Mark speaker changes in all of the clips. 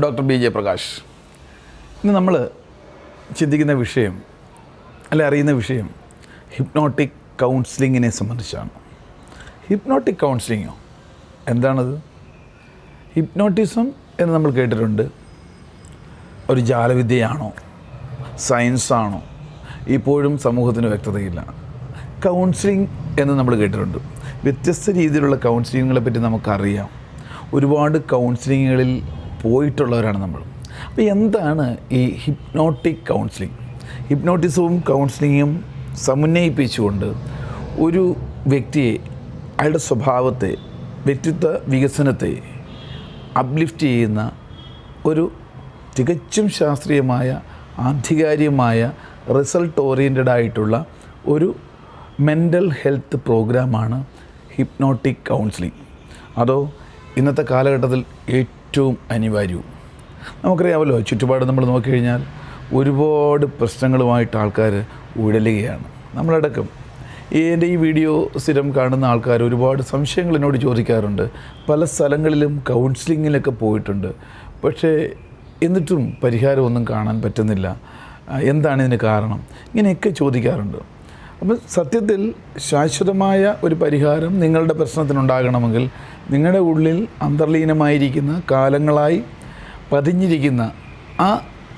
Speaker 1: Doctor B J Prakash ഇന്ന് നമ്മൾ ചിന്തിക്കുന്ന വിഷയം അല്ലെ അറിയുന്ന വിഷയം ഹിപ്നോട്ടിക് കൗൺസിലിങ്ങിനെ സംബന്ധിച്ചാണ്. ഹിപ്നോട്ടിക് കൗൺസിലിങ്ങോ എന്താണത്? ഹിപ്നോട്ടിസം എന്ന് നമ്മൾ കേട്ടിട്ടുണ്ട്. ഒരു ജാലവിദ്യയാണോ? സയൻസാണോ ഇപ്പോഴും സമൂഹത്തിന് വ്യക്തതയില്ല. കൗൺസിലിംഗ് എന്ന് നമ്മൾ കേട്ടിട്ടുണ്ട്. വ്യത്യസ്ത രീതിയിലുള്ള കൗൺസിലിങ്ങുകളെ പറ്റി നമുക്കറിയാം. ഒരുപാട് കൗൺസിലിങ്ങുകളിൽ പോയിട്ടുള്ളവരാണ് നമ്മൾ. അപ്പോൾ എന്താണ് ഈ ഹിപ്നോട്ടിക് കൗൺസിലിംഗ്? ഹിപ്നോട്ടിസവും കൗൺസിലിങ്ങും സമന്വയിപ്പിച്ചുകൊണ്ട് ഒരു വ്യക്തിയെ അയാളുടെ സ്വഭാവത്തെ വ്യക്തിത്വ വികസനത്തെ അപ്ലിഫ്റ്റ് ചെയ്യുന്ന ഒരു തികച്ചും ശാസ്ത്രീയമായ ആധികാരികമായ റിസൾട്ട് ഓറിയന്റഡ് ആയിട്ടുള്ള ഒരു മെന്റൽ ഹെൽത്ത് പ്രോഗ്രാമാണ് ഹിപ്നോട്ടിക് കൗൺസിലിംഗ്. അതോ ഇന്നത്തെ കാലഘട്ടത്തിൽ ഏറ്റവും അനിവാര്യവും. നമുക്കറിയാമല്ലോ ചുറ്റുപാട് നമ്മൾ നോക്കിക്കഴിഞ്ഞാൽ ഒരുപാട് പ്രശ്നങ്ങളുമായിട്ട് ആൾക്കാർ ഉഴലുകയാണ്. നമ്മളടക്കം. എന്റെ ഈ വീഡിയോ സ്ഥിരം കാണുന്ന ആൾക്കാർ ഒരുപാട് സംശയങ്ങൾ എന്നോട് ചോദിക്കാറുണ്ട്. പല സ്ഥലങ്ങളിലും കൗൺസിലിങ്ങിലൊക്കെ പോയിട്ടുണ്ട്. പക്ഷേ എന്നിട്ടും പരിഹാരമൊന്നും കാണാൻ പറ്റുന്നില്ല. എന്താണ് ഇതിന് കാരണം? ഇങ്ങനെയൊക്കെ ചോദിക്കാറുണ്ട്. അപ്പം സത്യത്തിൽ ശാശ്വതമായ ഒരു പരിഹാരം നിങ്ങളുടെ പ്രശ്നത്തിനുണ്ടാകണമെങ്കിൽ നിങ്ങളുടെ ഉള്ളിൽ അന്തർലീനമായിരിക്കുന്ന കാലങ്ങളായി പതിഞ്ഞിരിക്കുന്ന ആ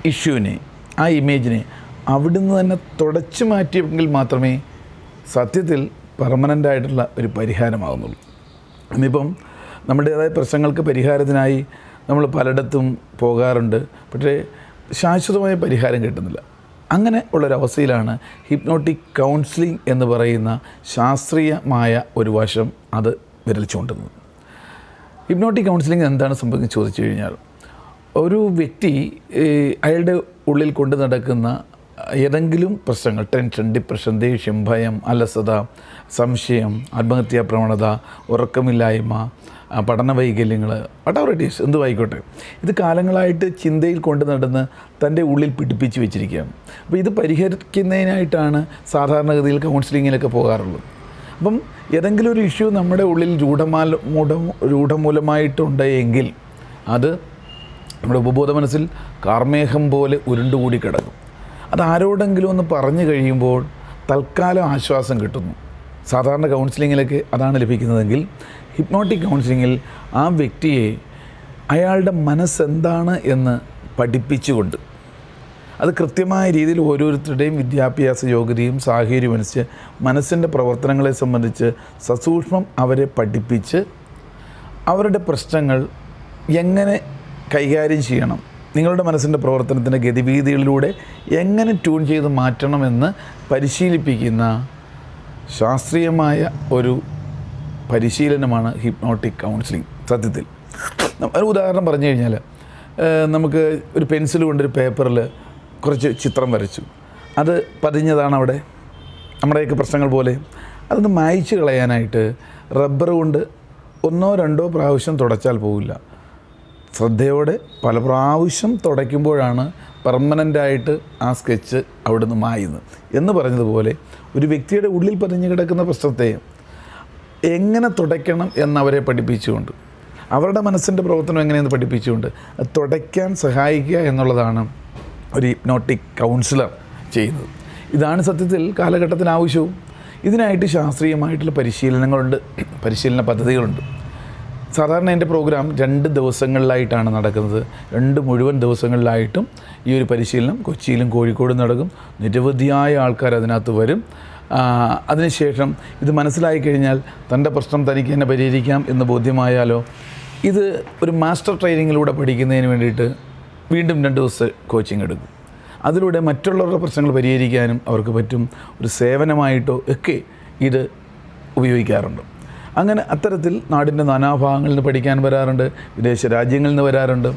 Speaker 1: ഇഷ്യൂവിനെ ആ ഇമേജിനെ അവിടുന്ന് തന്നെ തുടച്ചു മാറ്റിയെങ്കിൽ മാത്രമേ സത്യത്തിൽ പെർമനന്റ് ആയിട്ടുള്ള ഒരു പരിഹാരമാകുന്നുള്ളൂ ഇന്നിപ്പം നമ്മുടേതായ പ്രശ്നങ്ങൾക്ക് പരിഹാരത്തിനായി നമ്മൾ പലയിടത്തും പോകാറുണ്ട്. പക്ഷേ ശാശ്വതമായ പരിഹാരം കിട്ടുന്നില്ല. അങ്ങനെ ഉള്ളൊരവസ്ഥയിലാണ് ഹിപ്നോട്ടിക് കൗൺസിലിംഗ് എന്ന് പറയുന്ന ശാസ്ത്രീയമായ ഒരു വശം അത് വിരൽ ചൂണ്ടുന്നത്. ഹിപ്നോട്ടിക് കൗൺസിലിംഗ് എന്താണ് സംഭവിക്കുന്നത് ചോദിച്ചു കഴിഞ്ഞാൽ ഒരു വ്യക്തി അയാളുടെ ഉള്ളിൽ കൊണ്ട് നടക്കുന്ന ഏതെങ്കിലും പ്രശ്നങ്ങൾ ടെൻഷൻ ഡിപ്രഷൻ ദേഷ്യം ഭയം അലസത സംശയം ആത്മഹത്യാ പ്രവണത ഉറക്കമില്ലായ്മ പഠന വൈകല്യങ്ങൾ വട്ടവർ ഇറ്റ് ഈസ് എന്തുമായിക്കോട്ടെ ഇത് കാലങ്ങളായിട്ട് ചിന്തയിൽ കൊണ്ട് നടന്ന് തന്റെ ഉള്ളിൽ പിടിപ്പിച്ച് വെച്ചിരിക്കുകയാണ്. അപ്പോൾ ഇത് പരിഹരിക്കുന്നതിനായിട്ടാണ് സാധാരണഗതിയിൽ കൗൺസിലിങ്ങിലൊക്കെ പോകാറുള്ളത്. അപ്പം ഏതെങ്കിലും ഒരു ഇഷ്യൂ നമ്മുടെ ഉള്ളിൽ രൂഢമാല മൂഢ രൂഢമൂലമായിട്ടുണ്ട് എങ്കിൽ അത് നമ്മുടെ ഉപബോധ മനസ്സിൽ കാർമേഹം പോലെ ഉരുണ്ടുകൂടി കിടക്കും. അത് ആരോടെങ്കിലും ഒന്ന് പറഞ്ഞു കഴിയുമ്പോൾ തൽക്കാലം ആശ്വാസം കിട്ടുന്നു. സാധാരണ കൗൺസിലിങ്ങിലൊക്കെ അതാണ് ലഭിക്കുന്നതെങ്കിൽ ഹിപ്നോട്ടിക് കൗൺസിലിങ്ങിൽ ആ വ്യക്തിയെ അയാളുടെ മനസ്സെന്താണ് എന്ന് പഠിപ്പിച്ചുകൊണ്ട് അത് കൃത്യമായ രീതിയിൽ ഓരോരുത്തരുടെയും വിദ്യാഭ്യാസ യോഗ്യതയും സാഹചര്യവും അനുസരിച്ച് മനസ്സിന്റെ പ്രവർത്തനങ്ങളെ സംബന്ധിച്ച് സസൂക്ഷ്മം അവരെ പഠിപ്പിച്ച് അവരുടെ പ്രശ്നങ്ങൾ എങ്ങനെ കൈകാര്യം ചെയ്യണം നിങ്ങളുടെ മനസ്സിന്റെ പ്രവർത്തനത്തിന്റെ ഗതിവീതികളിലൂടെ എങ്ങനെ ട്യൂൺ ചെയ്ത് മാറ്റണമെന്ന് പരിശീലിപ്പിക്കുന്ന ശാസ്ത്രീയമായ ഒരു പരിശീലനമാണ് ഹിപ്നോട്ടിക് കൗൺസിലിംഗ്. സത്യത്തിൽ. ഒരു ഉദാഹരണം പറഞ്ഞു കഴിഞ്ഞാൽ നമുക്ക് ഒരു പെൻസിൽ കൊണ്ടൊരു പേപ്പറിൽ കുറച്ച് ചിത്രം വരച്ചു. അത് പതിഞ്ഞതാണ് അവിടെ. നമ്മുടെയൊക്കെ പ്രശ്നങ്ങൾ പോലെ. അതൊന്ന് മായ്ച്ചു കളയാനായിട്ട് റബ്ബർ കൊണ്ട് ഒന്നോ രണ്ടോ പ്രാവശ്യം തുടച്ചാൽ പോവില്ല. ശ്രദ്ധയോടെ പല പ്രാവശ്യം തുടയ്ക്കുമ്പോഴാണ് പെർമനന്റായിട്ട് ആ സ്കെച്ച് അവിടുന്ന് മായുന്നത്. എന്ന് പറഞ്ഞതുപോലെ ഒരു വ്യക്തിയുടെ ഉള്ളിൽ പതിഞ്ഞു കിടക്കുന്ന പ്രശ്നത്തെ എങ്ങനെ തുടയ്ക്കണം എന്നവരെ പഠിപ്പിച്ചുകൊണ്ട് അവരുടെ മനസ്സിന്റെ പ്രവർത്തനം എങ്ങനെയെന്ന് പഠിപ്പിച്ചുകൊണ്ട് തുടയ്ക്കാൻ സഹായിക്കുക എന്നുള്ളതാണ് ഒരു ഹിപ്നോട്ടിക് കൗൺസിലർ ചെയ്യുന്നത്. ഇതാണ് സത്യത്തിൽ കാലഘട്ടത്തിന് ആവശ്യവും. ഇതിനായിട്ട് ശാസ്ത്രീയമായിട്ടുള്ള പരിശീലനങ്ങളുണ്ട്. പരിശീലന പദ്ധതികളുണ്ട്. സാധാരണ എന്റെ പ്രോഗ്രാം രണ്ട് ദിവസങ്ങളിലായിട്ടാണ് നടക്കുന്നത്. രണ്ട് മുഴുവൻ ദിവസങ്ങളിലായിട്ടും ഈ ഒരു പരിശീലനം കൊച്ചിയിലും കോഴിക്കോടും നടക്കും. നിരവധിയായ ആൾക്കാർ അതിനകത്ത് വരും. അതിനുശേഷം ഇത് മനസ്സിലായി കഴിഞ്ഞാൽ തന്റെ പ്രശ്നം തനിക്ക് തന്നെ പരിഹരിക്കാം എന്ന് ബോധ്യമായാലോ? ഇത് ഒരു മാസ്റ്റർ ട്രെയിനിങ്ങിലൂടെ പഠിക്കുന്നതിന് വേണ്ടിയിട്ട് വീണ്ടും രണ്ട് ദിവസത്തെ കോച്ചിങ് എടുക്കും. അതിലൂടെ മറ്റുള്ളവരുടെ പ്രശ്നങ്ങൾ പരിഹരിക്കാനും അവർക്ക് പറ്റും. ഒരു സേവനമായിട്ടോ ഒക്കെ ഇത് ഉപയോഗിക്കാറുണ്ട്. അങ്ങനെ അത്തരത്തിൽ നാടിന്റെ നാനാഭാഗങ്ങളിൽ നിന്ന് പഠിക്കാൻ വരാറുണ്ട്. വിദേശ രാജ്യങ്ങളിൽ നിന്ന് വരാറുണ്ട്.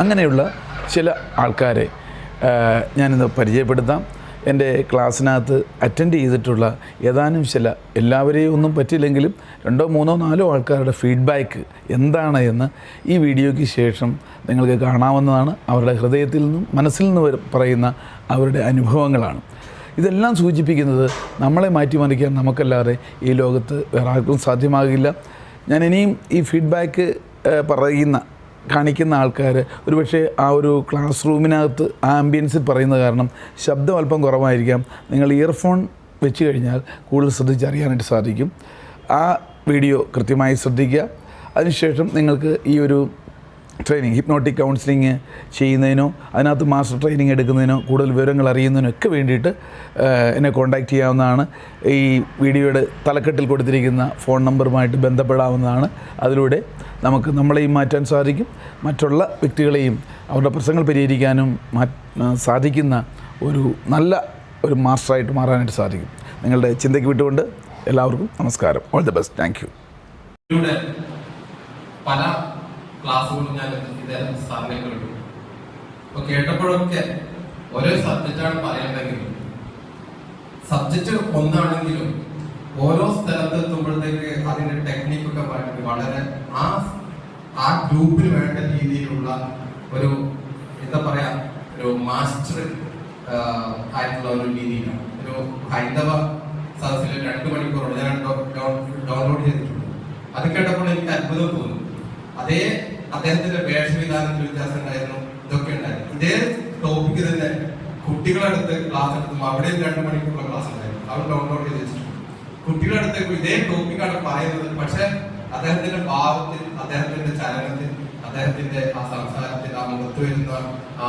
Speaker 1: അങ്ങനെയുള്ള ചില ആൾക്കാരെ ഞാനിന്ന് പരിചയപ്പെടുത്താം. എന്റെ ക്ലാസ്സിനകത്ത് അറ്റൻഡ് ചെയ്തിട്ടുള്ള ഏതാനും ചില എല്ലാവരെയും ഒന്നും പറ്റിയില്ലെങ്കിലും രണ്ടോ മൂന്നോ നാലോ ആൾക്കാരുടെ ഫീഡ്ബാക്ക് എന്താണ് എന്ന് ഈ വീഡിയോയ്ക്ക് ശേഷം നിങ്ങൾക്ക് കാണാവുന്നതാണ്. അവരുടെ ഹൃദയത്തിൽ നിന്നും മനസ്സിൽ നിന്ന് പറയുന്ന അവരുടെ അനുഭവങ്ങളാണ്. ഇതെല്ലാം സൂചിപ്പിക്കുന്നത് നമ്മളെ മാറ്റിമറിക്കാൻ നമുക്കല്ലാതെ ഈ ലോകത്ത് വേറെ ആർക്കും സാധ്യമാകില്ല. ഞാൻ ഇനിയും ഈ ഫീഡ്ബാക്ക് പറയുന്ന കാണിക്കുന്ന ആൾക്കാർ ഒരുപക്ഷെ ആ ഒരു ക്ലാസ് റൂമിനകത്ത് ആ ആംബിയൻസിൽ പറയുന്നത് കാരണം ശബ്ദം അല്പം കുറവായിരിക്കാം. നിങ്ങൾ ഇയർഫോൺ വെച്ച് കഴിഞ്ഞാൽ കൂടുതൽ ശ്രദ്ധിച്ചറിയാനായിട്ട് സാധിക്കും. ആ വീഡിയോ കൃത്യമായി ശ്രദ്ധിക്കുക. അതിനുശേഷം നിങ്ങൾക്ക് ഈ ഒരു ട്രെയിനിങ് ഹിപ്നോട്ടിക് കൗൺസിലിങ് ചെയ്യുന്നതിനോ അതിനകത്ത് മാസ്റ്റർ ട്രെയിനിങ് എടുക്കുന്നതിനോ കൂടുതൽ വിവരങ്ങൾ അറിയുന്നതിനോ ഒക്കെ വേണ്ടിയിട്ട് എന്നെ കോൺടാക്റ്റ് ചെയ്യാവുന്നതാണ്. ഈ വീഡിയോയുടെ തലക്കെട്ടിൽ കൊടുത്തിരിക്കുന്ന ഫോൺ നമ്പറുമായിട്ട് ബന്ധപ്പെടാവുന്നതാണ്. അതിലൂടെ നമുക്ക് നമ്മളെയും മാറ്റാൻ സാധിക്കും. മറ്റുള്ള വ്യക്തികളെയും അവരുടെ പ്രശ്നങ്ങൾ പരിഹരിക്കാനും സാധിക്കുന്ന ഒരു നല്ല ഒരു മാസ്റ്ററായിട്ട് മാറാനായിട്ട് സാധിക്കും. നിങ്ങളുടെ ചിന്തയ്ക്ക് വിട്ടുകൊണ്ട് എല്ലാവർക്കും നമസ്കാരം. All the best thank you
Speaker 2: പല ക്ലാസ്സുകളും ഞാൻ ഇദ്ദേഹം സാറിനെ കേട്ടു അപ്പൊ കേട്ടപ്പോഴൊക്കെ ഓരോ സബ്ജക്റ്റാണ് പറയേണ്ടെങ്കിലും സബ്ജക്റ്റ് ഒന്നാണെങ്കിലും ഓരോ സ്ഥലത്ത് എത്തുമ്പോഴത്തേക്ക് അതിന്റെ ടെക്നിക്കൊക്കെ വളരെ ആ ആ ഗ്രൂപ്പിന് വേണ്ട രീതിയിലുള്ള ഒരു എന്താ പറയാ ഒരു മാസ്റ്റർ ആയിട്ടുള്ള ഒരു രീതിയിലാണ്. ഒരു ഹൈന്ദവ സദസ്സിൽ രണ്ട് മണിക്കൂർ ഞാൻ ഡൗൺലോഡ് ചെയ്തിട്ടുണ്ട്. അത് കേട്ടപ്പോൾ എനിക്ക് അത്ഭുതം തോന്നുന്നു അതേ അദ്ദേഹത്തിന്റെ വേഷവിധാനത്തിൽ വ്യത്യാസം ഉണ്ടായിരുന്നു. ഇതൊക്കെ ഉണ്ടായിരുന്നു. ഇതേ ടോപ്പിക്ക് തന്നെ കുട്ടികളടുത്ത് ക്ലാസ് എടുത്തും അവിടെയും രണ്ട് മണിക്കൂറുള്ള ക്ലാസ് ഉണ്ടായിരുന്നു. അവർ ഡൗൺലോഡ് ചെയ്ത് വെച്ചിട്ടുണ്ട്. കുട്ടികളടുത്ത് ഇതേ ടോപ്പിക്കാണ് പറയുന്നത്. പക്ഷെ അദ്ദേഹത്തിന്റെ ഭാവത്തിൽ അദ്ദേഹത്തിന്റെ ചലനത്തിൽ അദ്ദേഹത്തിന്റെ ആ സംസാരത്തിൽ ആ മുഖത്ത് വരുന്ന ആ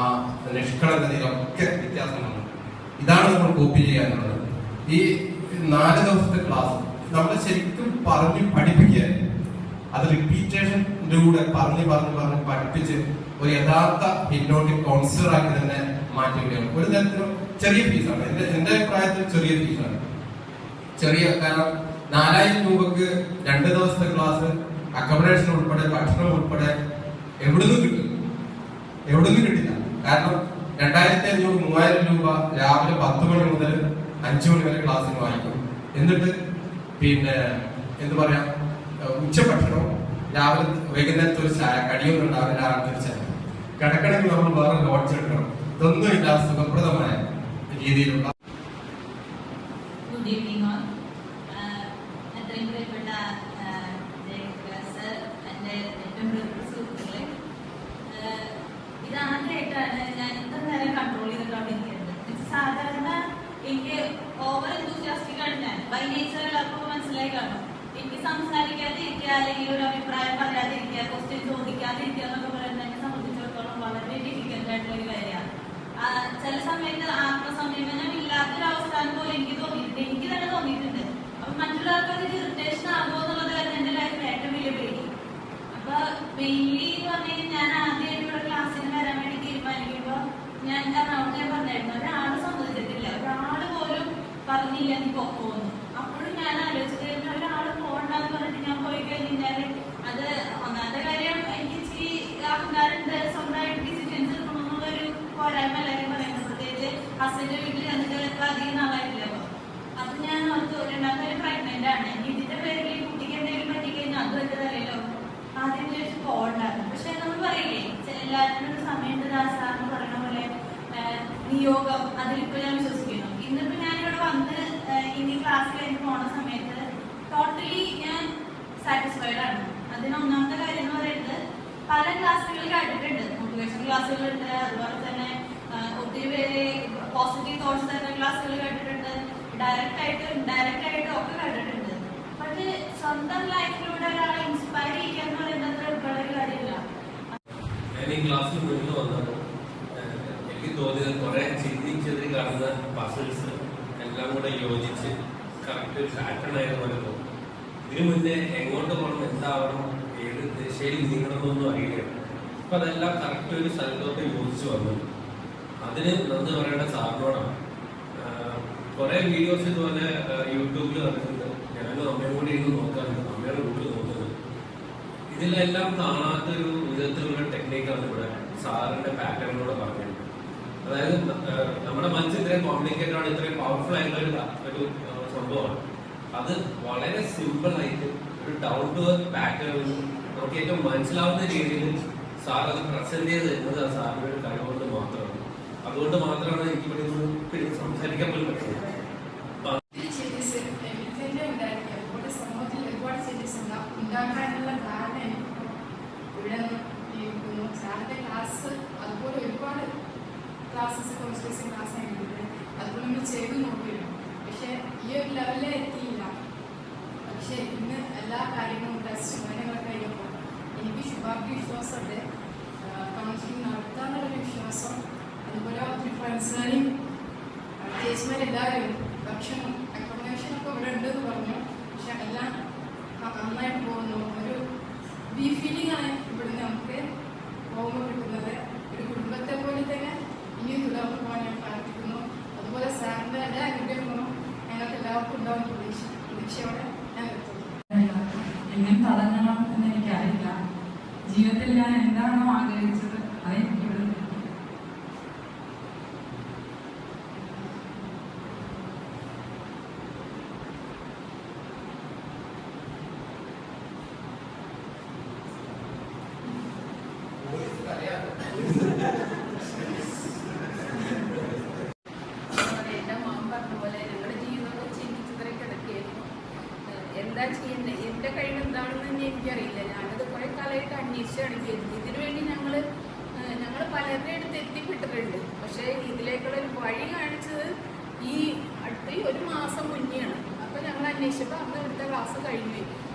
Speaker 2: നിഷ്കളങ്കതയിലൊക്കെ വ്യത്യാസമാണ് ഇതാണ് നമ്മൾ കോപ്പി ചെയ്യാനുള്ളത്. ഈ നാല് ദിവസത്തെ ക്ലാസ് നമ്മൾ ശരിക്കും പറഞ്ഞ് പഠിപ്പിക്കുക അത് റിപ്പീറ്റേഷനിലൂടെ പറഞ്ഞു പറഞ്ഞു പറഞ്ഞ് പഠിപ്പിച്ച് ഒരു യഥാർത്ഥ ഹിപ്നോട്ടിക് കൗൺസിലർ ആക്കി തന്നെ മാറ്റുകയാണ് ഒരു തരത്തിലും ചെറിയ ഫീസാണ് എന്റെ എന്റെ അഭിപ്രായത്തിൽ ചെറിയ ഫീസാണ് ചെറിയ കാരണം നാലായിരം രൂപക്ക് രണ്ട് ദിവസത്തെ ക്ലാസ് അക്കോമഡേഷൻ ഉൾപ്പെടെ ഭക്ഷണം ഉൾപ്പെടെ എവിടുന്നും കിട്ടും. എവിടുന്നും കിട്ടില്ല. കാരണം രണ്ടായിരത്തി അഞ്ഞൂറ് മൂവായിരം രൂപ രാവിലെ പത്ത് മണി മുതൽ അഞ്ചു മണി വരെ ക്ലാസ്സിന് വാങ്ങിക്കും. എന്നിട്ട് പിന്നെ എന്ത് പറയാ ഉച്ചഭക്ഷണവും രാവിലെ വൈകുന്നേരത്തെ ഒരു ചായ കടിയൊന്നും ഉണ്ടാവില്ല രാവിലത്തെ ഒരു ചായ. കിടക്കണമെങ്കിൽ നമ്മൾ വേറെ ലോഡ്ജ് എടുക്കണം. ഇതൊന്നും ഇല്ലാത്ത സുഖപ്രദമായ രീതിയിലുള്ള
Speaker 3: ഗുഡ് ഈവനിങ് ഓൾ എത്രയും പ്രിയപ്പെട്ട സർ എന്റെ ഏറ്റവും പ്രിയപ്പെട്ട സുഹൃത്തുക്കളെ ആഹ് ഇതാദ്യമായിട്ടാണ് ഞാൻ ഇത്ര നേരം കൺട്രോൾ ചെയ്തിട്ടുണ്ടിരിക്കുന്നത് ഇത് സാധാരണ എനിക്ക് ഓവർ enthusiastic ആണ് ഞാൻ ബൈ നേച്ചർ എല്ലാവർക്കും മനസ്സിലായി കാണും എനിക്ക് സംസാരിക്കാതെ അല്ലെങ്കിൽ ഒരു അഭിപ്രായം പറയാതിരിക്കുക ക്വസ്റ്റ്യൻ ചോദിക്കാതിരിക്കുക എന്നൊക്കെ പറയുന്നത് എന്നെ സംബന്ധിച്ചിടത്തോളം വളരെ ഡിഫിക്കൽട്ട് ആയിട്ടുള്ള ഒരു കാര്യമാണ്. ചില സമയത്ത് ആത്മസംയമനം ഇല്ലാത്തൊരു അവസ്ഥ പോലെ എനിക്ക് തോന്നിയിട്ടുണ്ട്. എനിക്ക് തന്നെ തോന്നിയിട്ടുണ്ട്. അപ്പൊ മറ്റുള്ളവർക്ക് അത് ഇറിറ്റേഷൻ ആകുമോ എന്നുള്ളത് തന്നെ എന്റെ ലൈഫിൽ ഏറ്റവും വലിയ പേടി. അപ്പൊ മെയിൻലി എന്ന് പറഞ്ഞു ഞാൻ ആദ്യമായിട്ട് ഇവിടെ ക്ലാസ്സിന് വരാൻ വേണ്ടി തീരുമാനിക്കുമ്പോൾ ഞാൻ എറണാകുളത്ത് ഞാൻ പറഞ്ഞായിരുന്നു ഒരാൾ സമ്മതിച്ചിട്ടില്ല. ഒരാൾ പോലും പറഞ്ഞില്ല നീ പൊക്കോന്ന് അപ്പോഴും ഞാൻ ആലോചിച്ചത് ഒരാൾ പോകണ്ടെന്ന് പറഞ്ഞിട്ട് ഞാൻ പോയി കഴിഞ്ഞാൽ അത് ഒന്നാമത്തെ കാര്യം എനിക്ക് ഇച്ചിരി അഹങ്കാരമുണ്ട് സ്വന്തമായിട്ട് ഡിസിഷൻസ് എടുക്കണമെന്നുള്ളൊരു പോരായ്മ എല്ലാവരും പറയുന്നത് പ്രത്യേകിച്ച് ഹസ്ബൻഡ് വീട്ടിൽ എന്നിട്ട് ഇപ്പൊ അധികം നാളായിട്ടില്ല അപ്പൊ. ഞാൻ ഓർത്തു രണ്ടാമത്തെ പ്രഗ്നന്റ് ആണ്. ഇതിന്റെ പേരിൽ കുട്ടിക്ക് എന്തെങ്കിലും പറ്റിക്കഴിഞ്ഞാൽ അത് വലുതല്ലല്ലോ ആദ്യം ചോദിച്ചു പോകണ്ടായിരുന്നു പക്ഷെ നമ്മൾ പറയില്ലേ എല്ലാവരും ഒരു സമയത്ത് ദാസാന്ന് പറയുന്ന പോലെ നിയോഗം അതിലിപ്പോ ഞാൻ വിശ്വസിക്കുന്നു. ഇന്നിപ്പോ ഇവിടെ വന്ന് ഇനി ക്ലാസ് കഴിഞ്ഞ് പോണ സമയത്ത് ടോട്ടലി ഞാൻ സാറ്റിസ്ഫൈഡ് ആണ്. അതിന് ഒന്നാമത്തെ കാര്യം എന്ന് പറയുന്നത് പല ക്ലാസ്സുകളിൽ കേട്ടിട്ടുണ്ട്. മോട്ടിവേഷൻ ക്ലാസ്സുകളുണ്ട് അതുപോലെ തന്നെ ഒത്തിരി പേര് പോസിറ്റീവ് തോട്ട്സ് തന്നെ ക്ലാസ്സുകൾ കേട്ടിട്ടുണ്ട് ഡയറക്റ്റ് ആയിട്ട് ഇൻഡയറക്റ്റ് ആയിട്ട് ഒക്കെ കേട്ടിട്ടുണ്ട് പക്ഷെ സ്വന്തം ലൈഫിലൂടെ ഒരാളെ ഇൻസ്പയർ ചെയ്യുക എന്ന് പറയുന്നത് എളുപ്പമുള്ള കാര്യമില്ല.
Speaker 4: ക്ലാസ്സിൽ മുന്നിൽ വന്നപ്പോൾ എനിക്ക് തോന്നിയത് കുറെ ചിന്തിച്ചതിൽ കാണുന്ന പസിൽസ് എല്ലാം കൂടെ യോജിച്ച് കറക്റ്റ് ഒരു പാറ്റേൺ ആയത് പോലെ തോന്നും. ഇതിനു മുന്നേ എങ്ങോട്ട് പോകണം എന്താവണം ഏത് ദിശയിൽ നീങ്ങണമെന്നൊന്നും അറിയില്ല. അപ്പൊ അതെല്ലാം കറക്റ്റ് ഒരു സ്ഥലത്തോട്ട് യോജിച്ച് വന്നു. അതിന് നന്ദി പറയേണ്ട സാറിനോടാണ്. കുറെ വീഡിയോസ് ഇതുപോലെ യൂട്യൂബിൽ നടക്കുന്നുണ്ട് ഞാനും അമ്മയും കൂടി ഇരുന്ന് നോക്കാറുണ്ട്. അമ്മയുടെ വീട്ടിൽ നോക്കുന്നത്. ഇതിലെല്ലാം കാണാത്തൊരു വിധത്തിലുള്ള ടെക്നിക്കാണ് ഇവിടെ സാറിന്റെ പാറ്റേണിലൂടെ പറഞ്ഞത് അതായത് നമ്മുടെ മനസ്സിൽ ഇത്രയും കോംപ്ലിക്കേറ്റഡ് ആണ് ഇത്രയും പവർഫുൾ ആയിട്ടുള്ള ഒരു സംഭവമാണ്. അത് വളരെ സിമ്പിൾ ആയിട്ട് ഒരു ഡൗൺ ടു പാറ്റേൺ നമുക്ക് ഏറ്റവും മനസ്സിലാവുന്ന രീതിയിൽ സാർ അത് പ്രസന്റ് ചെയ്ത് തരുന്നത് ആ സാറിന്റെ ഒരു മാത്രമാണ് അതുകൊണ്ട് മാത്രമാണ് എനിക്ക് ഇവിടെ നിന്ന് സംസാരിക്കാൻ പോലും പറ്റുന്നത്
Speaker 5: നിന്ന് സാറിന്റെ ക്ലാസ് ഈ ഒരു ലെവലിൽ എല്ലാ കാര്യങ്ങളും എനിക്ക് ശുഭാപ്തി വിശ്വാസമുണ്ട്. കൗൺസിലിംഗ് നടത്താന്നുള്ളൊരു വിശ്വാസം അതുപോലെ ഫ്രണ്ട്സുകാരെയും ചേച്ചിമാരെല്ലാവരും ഭക്ഷണം അക്കോമഡേഷൻ ഒക്കെ ഇവിടെ ഉണ്ടെന്ന് പറഞ്ഞു. പക്ഷെ എല്ലാം നന്നായിട്ട് പോകുന്നു. ഒരു ബി ഫീലിംഗ് ആണ് ഇവിടുന്ന് നമുക്ക് പോകുമ്പോൾ കിട്ടുന്നത്. ഒരു കുടുംബത്തെ പോലെ തന്നെ ഇനിയും തുടർന്ന് പോകാൻ ഞാൻ പ്രാർത്ഥിക്കുന്നു. അതുപോലെ സാറിന്റെ എല്ലാ അനുഗ്രഹങ്ങളും ഞങ്ങൾക്ക് എല്ലാവർക്കും ഉണ്ടാവും പ്രതീക്ഷ പ്രതീക്ഷയോടെ ഞാൻ എത്തുന്നു
Speaker 6: എങ്ങനെ തുടങ്ങണം എന്ന് എനിക്കറിയില്ല. ജീവിതത്തിൽ ഞാൻ എന്താണോ ആഗ്രഹിച്ചത് അതെനിക്ക് ഇവിടെ കിട്ടി.
Speaker 7: എന്റെ മാം പറഞ്ഞ പോലെ ഞങ്ങളുടെ ജീവിതം ചിന്തിച്ചതിരെ കിടക്കുകയായിരുന്നു ഏഹ് എന്താ ചെയ്യുന്നത് എന്റെ കഴിവ് എന്താണെന്ന് തന്നെ എനിക്കറിയില്ല. ഞാനത് കുറെ കാലമായിട്ട് അന്വേഷിച്ചാണ് ചെയ്തത് ഇതിനു വേണ്ടി ഞങ്ങൾ ഞങ്ങൾ പലരുടെ അടുത്ത് എത്തിപ്പെട്ടിട്ടുണ്ട്. പക്ഷേ ഇതിലേക്കുള്ള ഒരു വഴി കാണിച്ചത് ഈ അടുത്ത ഒരു മാസം മുന്നെയാണ്. അപ്പോൾ ഞങ്ങൾ അന്വേഷിച്ചപ്പോൾ അന്ന് ഇവിടുത്തെ ക്ലാസ് കഴിഞ്ഞു.